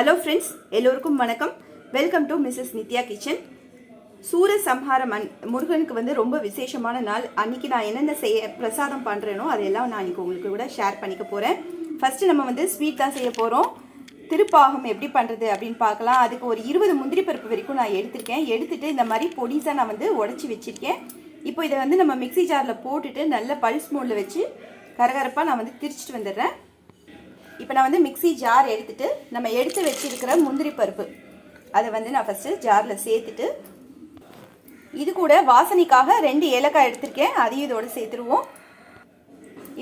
Hello friends எல்லோருக்கும் வணக்கம். Welcome to Mrs Nithya kitchen Soora Samharam an முருகனுக்கு வந்து ரொம்ப விசேஷமான நாள். அன்றைக்கி நான் என்னென்ன செய்ய பிரசாதம் பண்ணுறேனோ அதெல்லாம் நான் இன்னைக்கு உங்களுக்கு கூட ஷேர் பண்ணிக்க போகிறேன் ஃபஸ்ட்டு நம்ம வந்து ஸ்வீட் தான் செய்ய போகிறோம் திருப்பாகம் எப்படி பண்ணுறது அப்படின்னு பார்க்கலாம். அதுக்கு ஒரு இருபது முந்திரி பருப்பு வரைக்கும் நான் எடுத்திருக்கேன். எடுத்துகிட்டு இந்த மாதிரி பொடிசாக நான் வந்து உடச்சி வச்சுருக்கேன். இப்போ இதை வந்து நம்ம மிக்ஸி ஜாரில் போட்டுட்டு நல்ல பல்ஸ் மோடில் வச்சு கரகரப்பாக நான் வந்து திரிச்சிட்டு வந்துடுறேன். இப்போ நான் வந்து மிக்ஸி ஜார் எடுத்துகிட்டு நம்ம எடுத்து வச்சுருக்கிற முந்திரி பருப்பு. அதை வந்து நான் ஃபஸ்ட்டு ஜாரில் சேர்த்துட்டு இது கூட வாசனைக்காக ரெண்டு ஏலக்காய் எடுத்திருக்கேன். அதையும் இதோடு சேர்த்துருவோம்.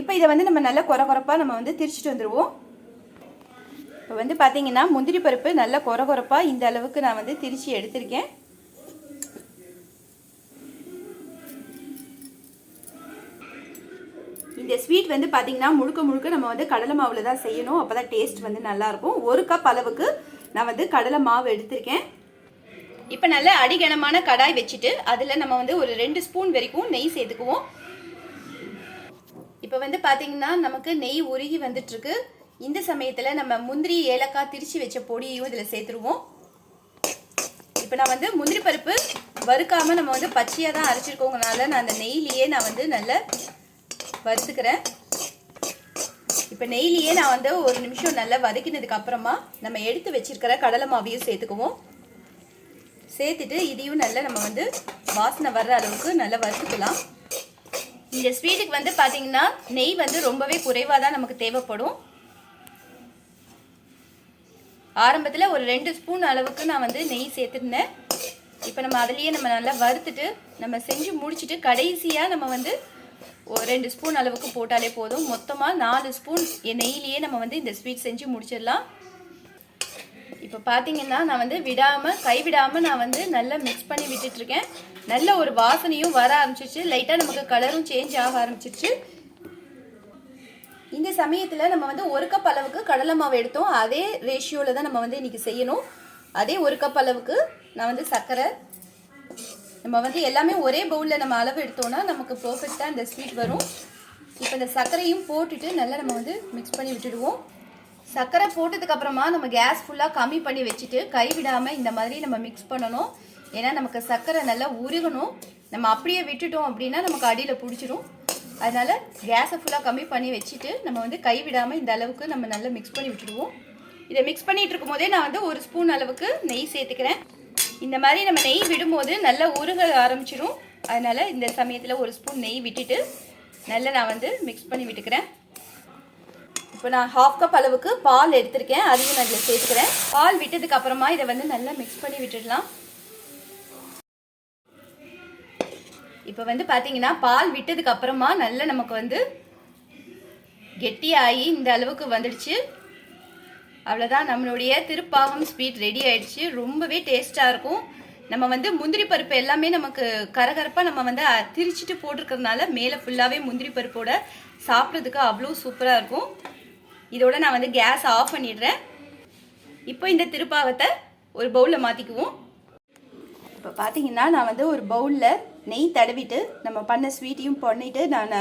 இப்போ இதை வந்து நம்ம நல்லா குறை குறைப்பாக நம்ம வந்து திரிச்சிட்டு வந்துடுவோம் இப்போ வந்து பார்த்தீங்கன்னா முந்திரி பருப்பு நல்லா குறை குறைப்பாக இந்த அளவுக்கு நான் வந்து திரிச்சு எடுத்திருக்கேன். ஸ்வீட் வந்து பார்த்தீங்கன்னா முழுக்க முழுக்க நம்ம வந்து கடலை மாவில் தான் செய்யணும். அப்போ தான் டேஸ்ட் வந்து நல்லாயிருக்கும் ஒரு கப் அளவுக்கு நான் வந்து கடலை மாவு எடுத்திருக்கேன். இப்போ நல்ல அடிகனமான கடாய் வச்சுட்டு அதில் நம்ம வந்து ஒரு ரெண்டு ஸ்பூன் வரைக்கும் நெய் சேர்த்துக்குவோம். இப்போ வந்து பார்த்தீங்கன்னா நமக்கு நெய் உருகி வந்துட்டுருக்கு. இந்த சமயத்தில் நம்ம முந்திரி ஏலக்காய் திரிச்சு வச்ச பொடியையும் இதில் சேர்த்துருவோம். இப்போ நான் வந்து முந்திரி பருப்பு வறுக்காமல் நம்ம வந்து பச்சையாக தான் அரைச்சிருக்கோங்கனால நான் அந்த நெய்லேயே நான் வந்து நல்ல வறுத்துக்கிறேன். இப்போ நெய்லியே நான் வந்து ஒரு நிமிஷம் நல்லா வதக்கினதுக்கு அப்புறமா நம்ம எடுத்து வச்சிருக்கிற கடலை மாவையும் சேர்த்துக்குவோம். சேர்த்துட்டு இதையும் நல்லா நம்ம வந்து வாசனை வர்ற அளவுக்கு நல்லா வறுத்துக்கலாம். இந்த ஸ்வீட்டுக்கு வந்து பார்த்தீங்கன்னா நெய் வந்து ரொம்பவே குறைவாக தான் நமக்கு தேவைப்படும். ஆரம்பத்தில் ஒரு ரெண்டு ஸ்பூன் அளவுக்கு நான் வந்து நெய் சேர்த்துருந்தேன். இப்போ நம்ம அதுலேயே நம்ம நல்லா வறுத்துட்டு நம்ம செஞ்சு முடிச்சுட்டு கடைசியாக நம்ம வந்து ரெண்டு ஸ்பூன் அளவுக்கு போட்டாலே போதும். மொத்தமாக நாலு ஸ்பூன் நெய்லேயே நம்ம வந்து இந்த ஸ்வீட் செஞ்சு முடிச்சிடலாம். இப்போ பார்த்தீங்கன்னா நான் வந்து விடாமல் கைவிடாமல் நான் வந்து நல்லா மிக்ஸ் பண்ணி விட்டுட்ருக்கேன். நல்ல ஒரு வாசனையும் வர ஆரம்பிச்சிச்சு லைட்டாக நமக்கு கலரும் சேஞ்ச் ஆக ஆரம்பிச்சிருச்சு. இந்த சமயத்தில் நம்ம வந்து ஒரு கப் அளவுக்கு கடலை மாவு எடுத்தோம். அதே ரேஷியோவில் தான் நம்ம வந்து இன்றைக்கி செய்யணும். அதே ஒரு கப் அளவுக்கு நான் வந்து சர்க்கரை நம்ம வந்து எல்லாமே ஒரே பவுலில் நம்ம அளவு எடுத்தோம்னா நமக்கு பர்ஃபெக்டாக இந்த ஸ்வீட் வரும். இப்போ இந்த சர்க்கரையும் போட்டுட்டு நல்லா நம்ம வந்து மிக்ஸ் பண்ணி விட்டுடுவோம். சர்க்கரை போட்டதுக்கப்புறமா நம்ம கேஸ் ஃபுல்லாக கம்மி பண்ணி வச்சுட்டு கை விடாமல் இந்த மாதிரி நம்ம மிக்ஸ் பண்ணணும். ஏன்னா நமக்கு சர்க்கரை நல்லா உருகணும். நம்ம அப்படியே விட்டுட்டோம் அப்படின்னா நமக்கு அடியில் பிடிச்சிரும். அதனால் கேஸை ஃபுல்லாக கம்மி பண்ணி வச்சுட்டு நம்ம வந்து கை விடாமல் இந்த அளவுக்கு நம்ம நல்லா மிக்ஸ் பண்ணி விட்டுடுவோம். இதை மிக்ஸ் பண்ணிகிட்டு இருக்கும் போதே நான் வந்து ஒரு ஸ்பூன் அளவுக்கு நெய் சேர்த்துக்கிறேன். இந்த மாதிரி நம்ம நெய் விடும்போது நல்லா உருக ஆரம்பிச்சிடும் அதனால் இந்த சமயத்தில் ஒரு ஸ்பூன் நெய் விட்டுட்டு நல்லா நான் வந்து மிக்ஸ் பண்ணி விட்டுக்கிறேன். இப்போ நான் ஹாஃப் கப் அளவுக்கு பால் எடுத்திருக்கேன். அதையும் நான் இதில் சேர்த்துக்கிறேன். பால் விட்டதுக்கு அப்புறமா இதை வந்து நல்லா மிக்ஸ் பண்ணி விட்டுடலாம். இப்போ வந்து பார்த்தீங்கன்னா பால் விட்டதுக்கு அப்புறமா நல்லா நமக்கு வந்து கெட்டியாகி இந்த அளவுக்கு வந்துடுச்சு. அவ்வளோதான் நம்மளுடைய திருப்பாகம் ஸ்வீட் ரெடி ஆயிடுச்சு. ரொம்பவே டேஸ்ட்டாக இருக்கும். நம்ம வந்து முந்திரி பருப்பு எல்லாமே நமக்கு கரகரப்பாக நம்ம வந்து திரிச்சிட்டு போட்டிருக்கிறதுனால மேலே ஃபுல்லாகவே முந்திரி பருப்போட சாப்பிட்றதுக்கு அவ்வளோ சூப்பராக இருக்கும். இதோட நான் வந்து கேஸ் ஆஃப் பண்ணிடுறேன். இப்போ இந்த திருப்பாகத்தை ஒரு பவுலில் மாற்றிக்குவோம் இப்போ பார்த்தீங்கன்னா நான் வந்து ஒரு பவுலில் நெய் தடவிட்டு நம்ம பண்ண ஸ்வீட்டையும் பண்ணிவிட்டு நான்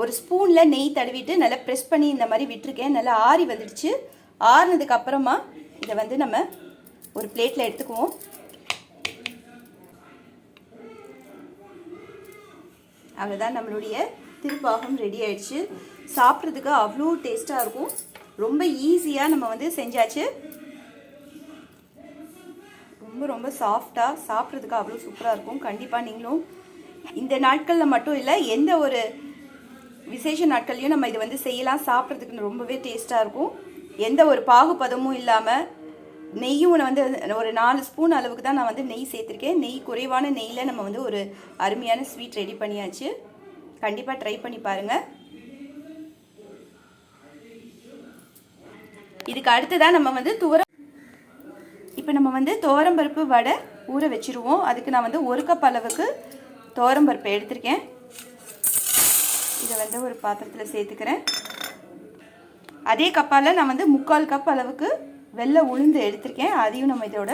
ஒரு ஸ்பூனில் நெய் தடவிட்டு நல்லா ப்ரெஸ் பண்ணி இந்த மாதிரி விட்டுருக்கேன். நல்லா ஆறி வந்துடுச்சு. ஆறுனதுக்கு அப்புறமா இதை வந்து நம்ம ஒரு பிளேட்டில் எடுத்துக்குவோம். அவ்வளோதான் நம்மளுடைய திருப்பாகம் ரெடி ஆயிடுச்சு. சாப்பிட்றதுக்கு அவ்வளோ டேஸ்ட்டாக இருக்கும். ரொம்ப ஈஸியாக நம்ம வந்து செஞ்சாச்சு. ரொம்ப ரொம்ப சாஃப்டாக சாப்பிட்றதுக்கு அவ்வளோ சூப்பராக இருக்கும். கண்டிப்பாக நீங்களும் இந்த நாட்களில் மட்டும் இல்லை எந்த ஒரு விசேஷ நாட்கள்லையும் நம்ம இதை வந்து செய்யலாம். சாப்பிட்றதுக்கு ரொம்பவே டேஸ்ட்டாக இருக்கும். எந்த ஒரு பாகுபதமும் இல்லாமல் நெய்யும் நான் வந்து ஒரு நாலு ஸ்பூன் அளவுக்கு தான் நான் வந்து நெய் சேர்த்துருக்கேன். நெய் குறைவான நெய்யில் நம்ம வந்து ஒரு அருமையான ஸ்வீட் ரெடி பண்ணியாச்சு. கண்டிப்பாக ட்ரை பண்ணி பாருங்கள் இதுக்கு அடுத்ததான் நம்ம வந்து துவரம் இப்போ நம்ம வந்து துவரம்பருப்பு வடை ஊற வச்சுருவோம். அதுக்கு நான் வந்து ஒரு கப் அளவுக்கு துவரம்பருப்பு எடுத்திருக்கேன். இதை வந்து ஒரு பாத்திரத்தில் சேர்த்துக்கிறேன். அதே கப்பால் நான் வந்து முக்கால் கப் அளவுக்கு வெள்ளை உளுந்து எடுத்திருக்கேன். அதையும் நம்ம இதோட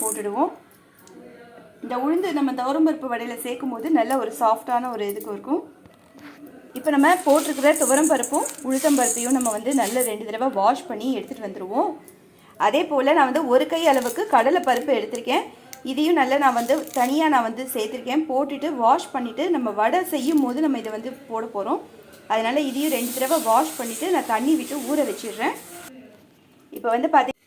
போட்டுடுவோம். இந்த உளுந்து நம்ம துவரம்பருப்பு வடையில் சேர்க்கும் போது நல்ல ஒரு சாஃப்டான ஒரு இதுக்கு இருக்கும். இப்போ நம்ம போட்டிருக்கிற துவரம் பருப்பும் உளுத்தம் பருப்பையும் நம்ம வந்து நல்ல ரெண்டு தடவை வாஷ் பண்ணி எடுத்துகிட்டு வந்துடுவோம் அதே போல் நான் வந்து ஒரு கை அளவுக்கு கடலை பருப்பு எடுத்திருக்கேன். இதையும் நல்லா நான் வந்து தனியாக நான் வந்து சேர்த்துருக்கேன். போட்டுட்டு வாஷ் பண்ணிவிட்டு நம்ம வடை செய்யும் போது நம்ம இதை வந்து போட போகிறோம் அதனால் இதையும் ரெண்டு தடவை வாஷ் பண்ணிவிட்டு நான் தண்ணி விட்டு ஊற வச்சிடுறேன். இப்போ வந்து பார்த்தி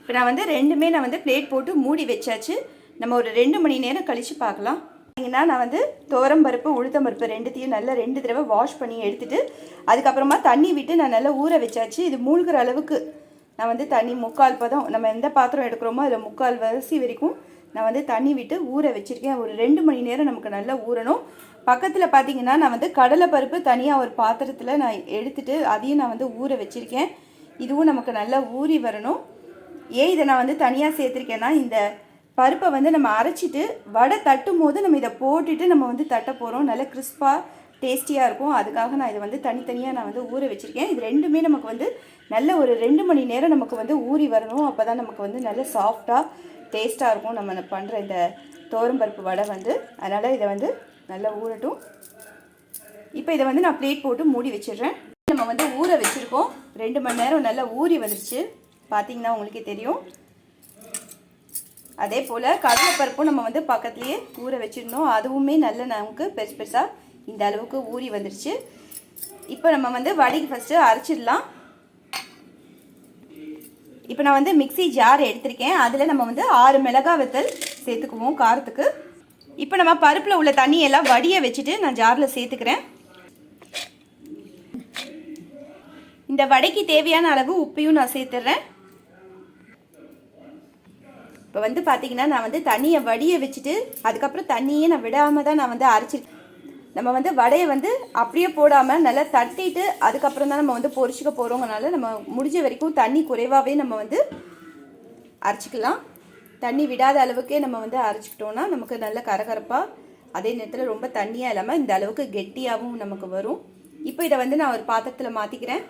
இப்போ நான் வந்து ரெண்டுமே நான் வந்து பிளேட் போட்டு மூடி வச்சாச்சு. நம்ம ஒரு ரெண்டு மணி நேரம் கழித்து பார்க்கலாம். பார்த்தீங்கன்னா நான் வந்து துவரம்பருப்பு உளுத்தம்பருப்பு ரெண்டுத்தையும் நல்லா ரெண்டு தடவை வாஷ் பண்ணி எடுத்துகிட்டு அதுக்கப்புறமா தண்ணி விட்டு நான் நல்லா ஊற வச்சாச்சு. இது மூழ்கிற அளவுக்கு நான் வந்து தண்ணி முக்கால் பதம் நம்ம எந்த பாத்திரம் எடுக்கிறோமோ அதில் முக்கால் வரிசை வரைக்கும் நான் வந்து தண்ணி விட்டு ஊற வச்சுருக்கேன். ஒரு ரெண்டு மணி நேரம் நமக்கு நல்லா ஊறணும். பக்கத்தில் பார்த்தீங்கன்னா நான் வந்து கடலை பருப்பு தனியாக ஒரு பாத்திரத்தில் நான் எடுத்துகிட்டு அதையும் நான் வந்து ஊற வச்சுருக்கேன். இதுவும் நமக்கு நல்லா ஊறி வரணும். ஏன் இதை நான் வந்து தனியாக சேர்த்துருக்கேன்னா இந்த பருப்பை வந்து நம்ம அரைச்சிட்டு வடை தட்டும் போது நம்ம இதை போட்டுட்டு நம்ம வந்து தட்ட போகிறோம் நல்ல கிறிஸ்பாக டேஸ்டியாக இருக்கும். அதுக்காக நான் இதை வந்து தனித்தனியாக நான் வந்து ஊற வச்சுருக்கேன். இது ரெண்டுமே நமக்கு வந்து நல்ல ஒரு ரெண்டு மணி நேரம் நமக்கு வந்து ஊறி வரணும். அப்போ தான் நமக்கு வந்து நல்ல சாஃப்டாக டேஸ்ட்டாக இருக்கும். நம்ம பண்ணுற இந்த பருப்பு வடை வந்து. அதனால் இதை வந்து நல்லா ஊறட்டும். இப்போ இதை வந்து நான் பிளேட் போட்டு மூடி வச்சிடுறேன். நம்ம வந்து ஊற வச்சுருக்கோம். ரெண்டு மணி நேரம் நல்லா ஊறி வந்துருச்சு. பார்த்தீங்கன்னா உங்களுக்கே தெரியும். அதே போல் கடலைப்பருப்பும் நம்ம வந்து பக்கத்துலேயே ஊற வச்சிருந்தோம். அதுவுமே நல்ல நமக்கு பெருசு பெருசாக இந்த அளவுக்கு ஊறி வந்துருச்சு. இப்போ நம்ம வந்து வடிக்கு ஃபஸ்ட்டு அரைச்சிடலாம். இப்போ நான் வந்து மிக்ஸி ஜார் எடுத்திருக்கேன். அதில் நம்ம வந்து ஆறு மிளகா வத்தல் சேர்த்துக்குவோம் காரத்துக்கு. இப்போ நம்ம பருப்பில் உள்ள தண்ணியெல்லாம் வடிய வச்சுட்டு நான் ஜாரில் சேர்த்துக்கிறேன். இந்த வடைக்கு தேவையான அளவு உப்பையும் நான் சேர்த்துட்றேன் இப்போ வந்து பார்த்தீங்கன்னா நான் வந்து தண்ணியை வடிய வச்சுட்டு அதுக்கப்புறம் தண்ணியே நான் விடாமல் தான் நான் வந்து அரைச்சிருக்கேன் நம்ம வந்து வடையை வந்து அப்படியே போடாமல் நல்லா தட்டிட்டு அதுக்கப்புறம் தான் நம்ம வந்து பொரிச்சிக்க போகிறோங்கனால நம்ம முடிஞ்ச வரைக்கும் தண்ணி குறைவாகவே நம்ம வந்து அரைச்சிக்கலாம். தண்ணி விடாத அளவுக்கே நம்ம வந்து அரைச்சிக்கிட்டோன்னா நமக்கு நல்ல கரகரப்பாக அதே நேரத்தில் ரொம்ப தண்ணியாக இல்லாமல் இந்த அளவுக்கு கெட்டியாகவும் நமக்கு வரும். இப்போ இதை வந்து நான் ஒரு பாத்திரத்தில் மாற்றிக்கிறேன்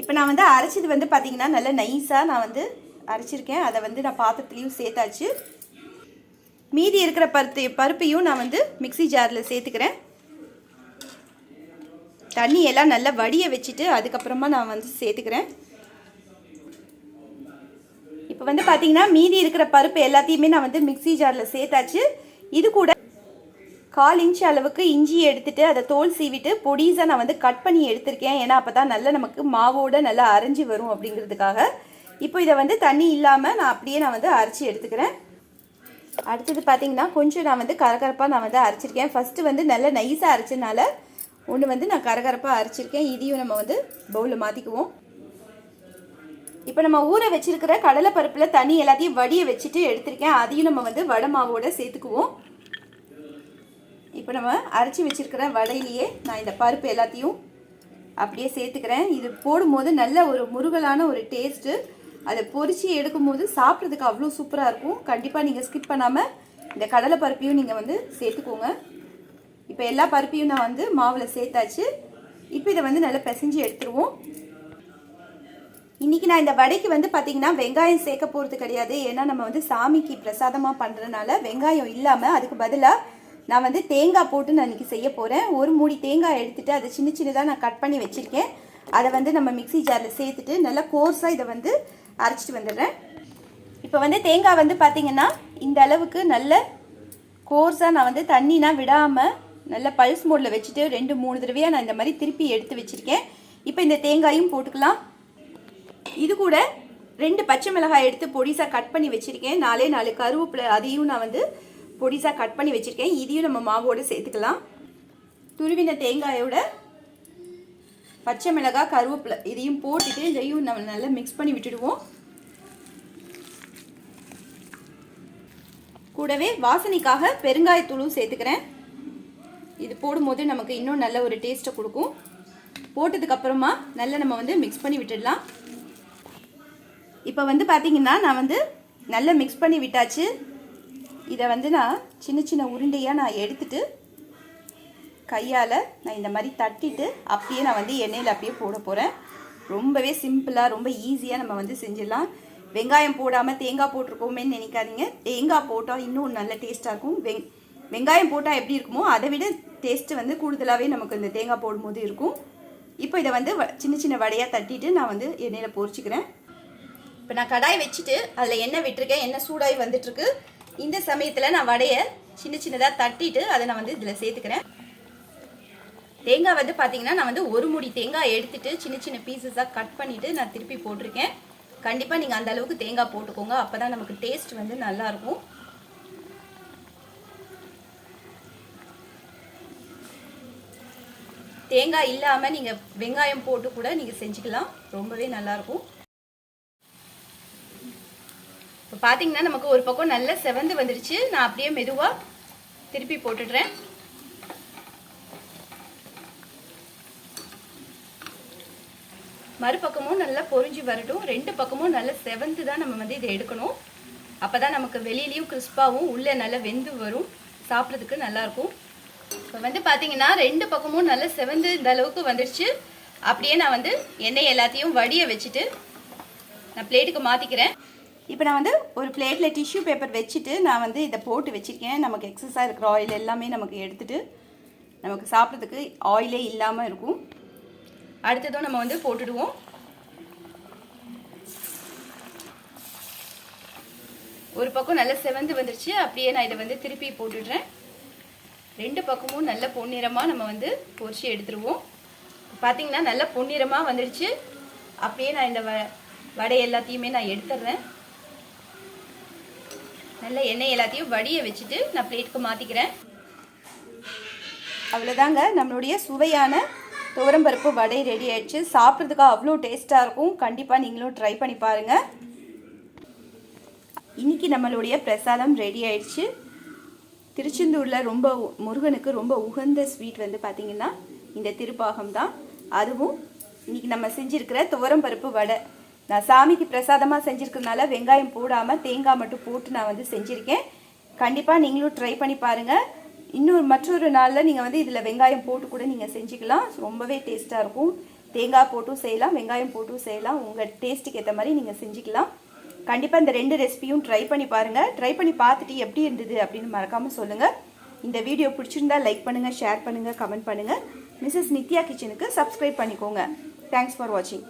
இப்போ நான் வந்து அரைச்சது வந்து பார்த்திங்கன்னா நல்லா நைஸாக நான் வந்து அரைச்சிருக்கேன். அதை வந்து நான் பாத்திரத்துலேயும் சேர்த்தாச்சு. மீதி இருக்கிற பருத்து பருப்பையும் நான் வந்து மிக்ஸி ஜாரில் சேர்த்துக்கிறேன். தண்ணி எல்லாம் நல்லா வடியை வச்சுட்டு அதுக்கப்புறமா நான் வந்து சேர்த்துக்கிறேன். இப்போ வந்து பார்த்தீங்கன்னா மீதி இருக்கிற பருப்பு எல்லாத்தையுமே நான் வந்து மிக்ஸி ஜாரில் சேர்த்தாச்சு. இது கூட கால் இன்ச் அளவுக்கு இஞ்சி எடுத்துட்டு அதை தோல் சீவிட்டு பொடிசாக நான் வந்து கட் பண்ணி எடுத்திருக்கேன். ஏன்னா அப்போ தான் நல்லா நமக்கு மாவோட நல்லா அரைஞ்சி வரும் அப்படிங்கிறதுக்காக. இப்போ இதை வந்து தண்ணி இல்லாமல் நான் அப்படியே நான் வந்து அரைச்சி எடுத்துக்கிறேன். அடுத்தது பார்த்தீங்கன்னா கொஞ்சம் நான் வந்து கரகரப்பாக நான் வந்து அரைச்சிருக்கேன். ஃபஸ்ட்டு வந்து நல்லா நைஸாக அரைச்சனால ஒன்று வந்து நான் கரகரப்பாக அரைச்சிருக்கேன். இதையும் நம்ம வந்து பவுலில் மாற்றிக்குவோம் இப்போ நம்ம ஊற வச்சிருக்கிற கடலை பருப்பில் தண்ணி எல்லாத்தையும் வடியை வச்சுட்டு எடுத்திருக்கேன். அதையும் நம்ம வந்து வடை மாவோட சேர்த்துக்குவோம். இப்போ நம்ம அரைச்சி வச்சிருக்கிற வடையிலேயே நான் இந்த பருப்பு எல்லாத்தையும் அப்படியே சேர்த்துக்கிறேன். இது போடும்போது நல்ல ஒரு முருகலான ஒரு டேஸ்ட்டு அதை பொறிச்சு எடுக்கும்போது சாப்பிட்றதுக்கு அவ்வளோ சூப்பராக இருக்கும். கண்டிப்பாக நீங்கள் ஸ்கிப் பண்ணாமல் இந்த கடலை பருப்பையும் நீங்கள் வந்து சேர்த்துக்கோங்க. இப்போ எல்லா பருப்பையும் நான் வந்து மாவில் சேர்த்தாச்சு. இப்போ இதை வந்து நல்லா பிசைஞ்சு எடுத்துருவோம். இன்றைக்கி நான் இந்த வடைக்கு வந்து பார்த்திங்கன்னா வெங்காயம் சேர்க்க போகிறது கிடையாது. ஏன்னா நம்ம வந்து சாமிக்கு பிரசாதமாக பண்ணுறதுனால வெங்காயம் இல்லாமல் அதுக்கு பதிலாக நான் வந்து தேங்காய் போட்டு நான் இன்றைக்கி செய்ய போகிறேன் ஒரு மூடி தேங்காய் எடுத்துகிட்டு அதை சின்ன சின்னதாக நான் கட் பண்ணி வச்சுருக்கேன். அதை வந்து நம்ம மிக்ஸி ஜாரில் சேர்த்துட்டு நல்லா கோர்ஸாக இதை வந்து அரைச்சிட்டு வந்துடுறேன். இப்போ வந்து தேங்காய் வந்து பார்த்திங்கன்னா இந்த அளவுக்கு நல்ல கோர்ஸாக நான் வந்து தண்ணினா விடாமல் நல்ல பல்ஸ் மோடில் வச்சுட்டு ரெண்டு மூணு தடவையாக நான் இந்த மாதிரி திருப்பி எடுத்து வச்சுருக்கேன். இப்போ இந்த தேங்காயும் போட்டுக்கலாம். இது கூட ரெண்டு பச்சை மிளகாய் எடுத்து பொடிசாக கட் பண்ணி வச்சுருக்கேன். நாலே நாலு கருவேப்பிலை அதையும் நான் வந்து பொடிசாக கட் பண்ணி வச்சுருக்கேன். இதையும் நம்ம மாவோடு சேர்த்துக்கலாம். துருவின தேங்காயோட பச்சை மிளகாய் கருவேப்பிலை இதையும் போட்டுட்டு இதையும் நம்ம நல்லா மிக்ஸ் பண்ணி விட்டுடுவோம். கூடவே வாசனைக்காக பெருங்காயத்தூளும் சேர்த்துக்கிறேன். இது போடும்போது நமக்கு இன்னும் நல்ல ஒரு டேஸ்ட்டை கொடுக்கும். போட்டதுக்கப்புறமா நல்லா நம்ம வந்து மிக்ஸ் பண்ணி விட்டுடலாம். இப்போ வந்து பார்த்தீங்கன்னா நான் வந்து நல்லா மிக்ஸ் பண்ணி விட்டாச்சு. இதை வந்து நான் சின்ன சின்ன உருண்டையாக நான் எடுத்துட்டு கையால் நான் இந்த மாதிரி தட்டிட்டு அப்படியே நான் வந்து எண்ணெயில் அப்படியே போட போகிறேன் ரொம்பவே சிம்பிளாக ரொம்ப ஈஸியாக நம்ம வந்து செஞ்சிடலாம். வெங்காயம் போடாமல் தேங்காய் போட்டிருக்கோமே நினைக்காதீங்க. தேங்காய் போட்டால் இன்னும் நல்ல டேஸ்ட்டாக இருக்கும். வெங் வெங்காயம் போட்டால் எப்படி இருக்குமோ அதை விட டேஸ்ட்டு வந்து கூடுதலாகவே நமக்கு இந்த தேங்காய் போடும்போது இருக்கும். இப்போ இதை வந்து வ- சின்ன சின்ன வடையாக தட்டிட்டு நான் வந்து எண்ணெயில் பொரிச்சிக்கிறேன். இப்போ நான் கடாய் வச்சுட்டு அதில் எண்ணெய் விட்டுருக்கேன். எண்ணெய் சூடாகி வந்துட்டுருக்கு. இந்த சமயத்தில் நான் வடையை சின்ன சின்னதாக தட்டிட்டு அதை நான் வந்து இதில் சேர்த்துக்கிறேன். தேங்காய் வந்து பார்த்தீங்கன்னா நான் வந்து ஒரு முடி தேங்காய் எடுத்துட்டு சின்ன சின்ன பீசஸாக கட் பண்ணிவிட்டு நான் திருப்பி போட்டிருக்கேன். கண்டிப்பாக நீங்கள் அந்த அளவுக்கு தேங்காய் போட்டுக்கோங்க. அப்போ தான் நமக்கு டேஸ்ட் வந்து நல்லாயிருக்கும் தேங்காய் இல்லாமல் நீங்கள் வெங்காயம் போட்டு கூட நீங்கள் செஞ்சுக்கலாம். ரொம்பவே நல்லாயிருக்கும் இப்போ பார்த்தீங்கன்னா நமக்கு ஒரு பக்கம் நல்லா செவந்து வந்துடுச்சு நான் அப்படியே மெதுவாக திருப்பி போட்டுடுறேன். மறுபக்கமும் நல்லா பொறிஞ்சு வரட்டும். ரெண்டு பக்கமும் நல்லா செவந்து தான் நம்ம வந்து இதை எடுக்கணும். அப்போ தான் நமக்கு வெளியிலையும் கிறிஸ்பாகவும் உள்ளே நல்லா வெந்து வரும். சாப்பிட்றதுக்கு நல்லாயிருக்கும். இப்போ வந்து பார்த்தீங்கன்னா ரெண்டு பக்கமும் நல்லா செவந்து இந்த அளவுக்கு வந்துடுச்சு அப்படியே நான் வந்து எண்ணெய் எல்லாத்தையும் வடிய வச்சுட்டு நான் பிளேட்டுக்கு மாற்றிக்கிறேன் இப்போ நான் வந்து ஒரு பிளேட்டில் டிஷ்யூ பேப்பர் வச்சுட்டு நான் வந்து இதை போட்டு வச்சுருக்கேன். நமக்கு எக்ஸஸாக இருக்கிற ஆயில் எல்லாமே நமக்கு எடுத்துகிட்டு நமக்கு சாப்பிட்றதுக்கு ஆயிலே இல்லாமல் இருக்கும். அடுத்ததும் நம்ம வந்து போட்டுடுவோம். ஒரு பக்கம் நல்லா செவந்து வந்துருச்சு. அப்படியே நான் இதை வந்து திருப்பி போட்டுடுறேன். ரெண்டு பக்கமும் நல்ல பொன்னிறமாக நம்ம வந்து பொரிச்சு எடுத்துருவோம். பார்த்தீங்கன்னா நல்ல பொன்னிறமாக வந்துடுச்சு அப்படியே நான் இந்த வ வடை எல்லாத்தையுமே நான் எடுத்துடுறேன். நல்ல எண்ணெய் எல்லாத்தையும் வடிய வச்சுட்டு நான் பிளேட்டுக்கு மாற்றிக்கிறேன் அவ்வளோதாங்க நம்மளுடைய சுவையான துவரம்பருப்பு வடை ரெடி ஆயிடுச்சு. சாப்பிட்றதுக்கு அவ்வளோ டேஸ்ட்டாக இருக்கும். கண்டிப்பாக நீங்களும் ட்ரை பண்ணி பாருங்கள் இன்றைக்கி நம்மளுடைய பிரசாதம் ரெடி ஆயிடுச்சு. திருச்செந்தூரில் ரொம்ப முருகனுக்கு ரொம்ப உகந்த ஸ்வீட் வந்து பார்த்திங்கன்னா இந்த திருப்பாகம் தான். அதுவும் இன்றைக்கி நம்ம செஞ்சுருக்கிற துவரம்பருப்பு வடை. நான் சாமிக்கு பிரசாதமாக செஞ்சுருக்கிறதுனால வெங்காயம் போடாமல் தேங்காய் மட்டும் போட்டு நான் வந்து செஞ்சுருக்கேன். கண்டிப்பாக நீங்களும் ட்ரை பண்ணி பாருங்கள் இன்னொரு மற்றொரு நாளில் நீங்கள் வந்து இதில் வெங்காயம் போட்டு கூட நீங்கள் செஞ்சுக்கலாம். ரொம்பவே டேஸ்ட்டாக இருக்கும். தேங்காய் போட்டும் செய்யலாம் வெங்காயம் போட்டும் செய்யலாம். உங்கள் டேஸ்ட்டுக்கு ஏற்ற மாதிரி நீங்கள் செஞ்சுக்கலாம். கண்டிப்பாக இந்த ரெண்டு ரெசிபியும் ட்ரை பண்ணி பாருங்கள் ட்ரை பண்ணி பார்த்துட்டு எப்படி இருந்தது அப்படின்னு மறக்காமல் சொல்லுங்கள் இந்த வீடியோ பிடிச்சிருந்தா லைக் பண்ணுங்கள் ஷேர் பண்ணுங்கள் கமெண்ட் பண்ணுங்கள் மிஸ்ஸஸ் நித்யா கிச்சனுக்கு சப்ஸ்கிரைப் பண்ணிக்கோங்க. தேங்க்ஸ் ஃபார் வாட்சிங்